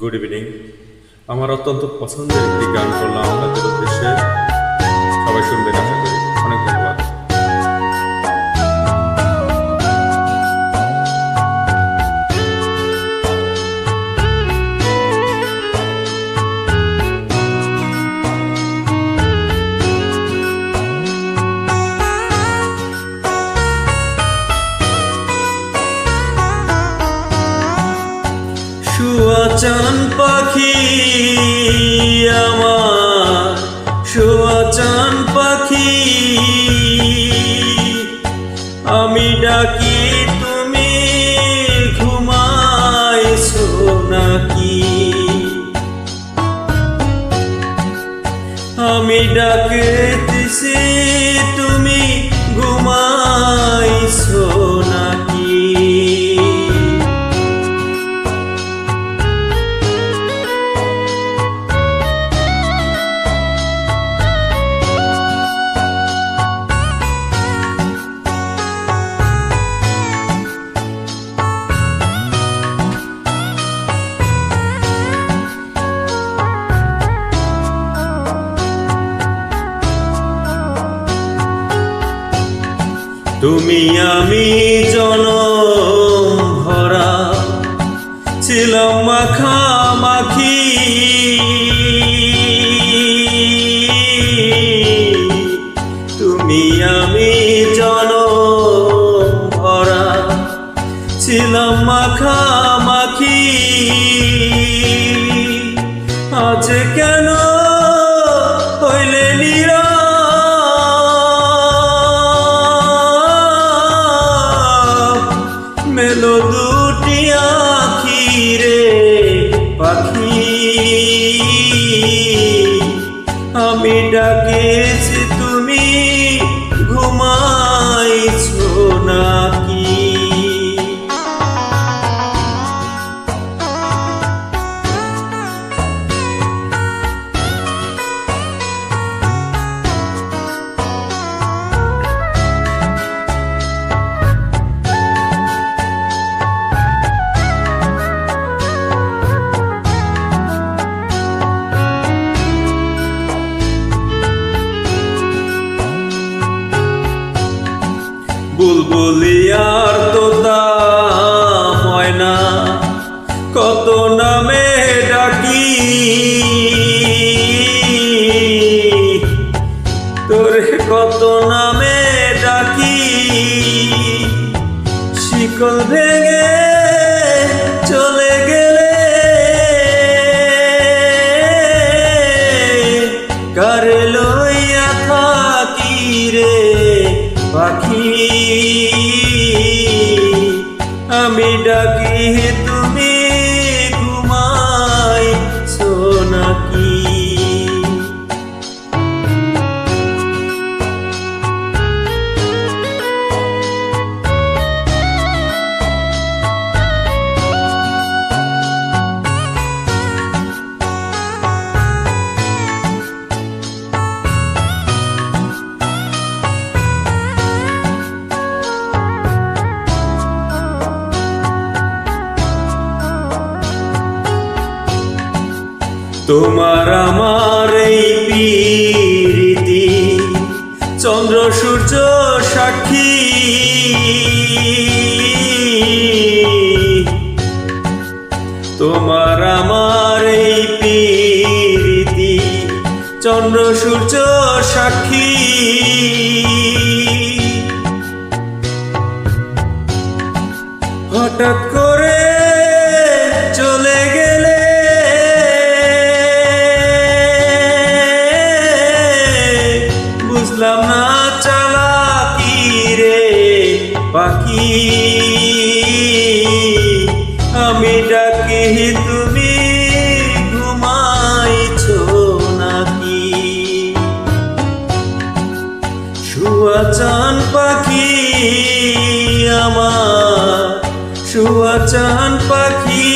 Good evening আমার অত্যন্ত পছন্দের একটি গান করলাম। আপনাদের উদ্দেশ্যে সবাই শুনবেন আশা করি। সুয়াচান পাখি আমার সুয়াচান পাখি। আমি ডাকি তুমি ঘুমাইছো নাকি? আমি ডাকেতেছি তুমি তুমি আমি জনম ভরা ছিলাম মাখামাখি তুমি আমি জনম ভরা ছিলাম মাখামাখি আজ মেলো দুটি আখি রে পাখি। আমি ডাকেছি বুলবুলি আর তোতা ময়না কত নামে ডাকি। তোরে কত নামে ডাকি। শিকল ভেঙে চলে গেলে। কারে লইয়া থাকি রে? পাখি আমি ডাকি তোমার আমার এই প্রীতি। চন্দ্র, সূর্য, সাক্ষী। তোমার আমার এই প্রীতি। চন্দ্র, সূর্য, সাক্ষী। হঠাৎ করে চলে বুঝলাম না চালা কি রে পাখি। আমি ডাকি, তুমি ঘুমাইছো নাকি? শুয়া চান পাখি আমার, শুয়া চান পাখি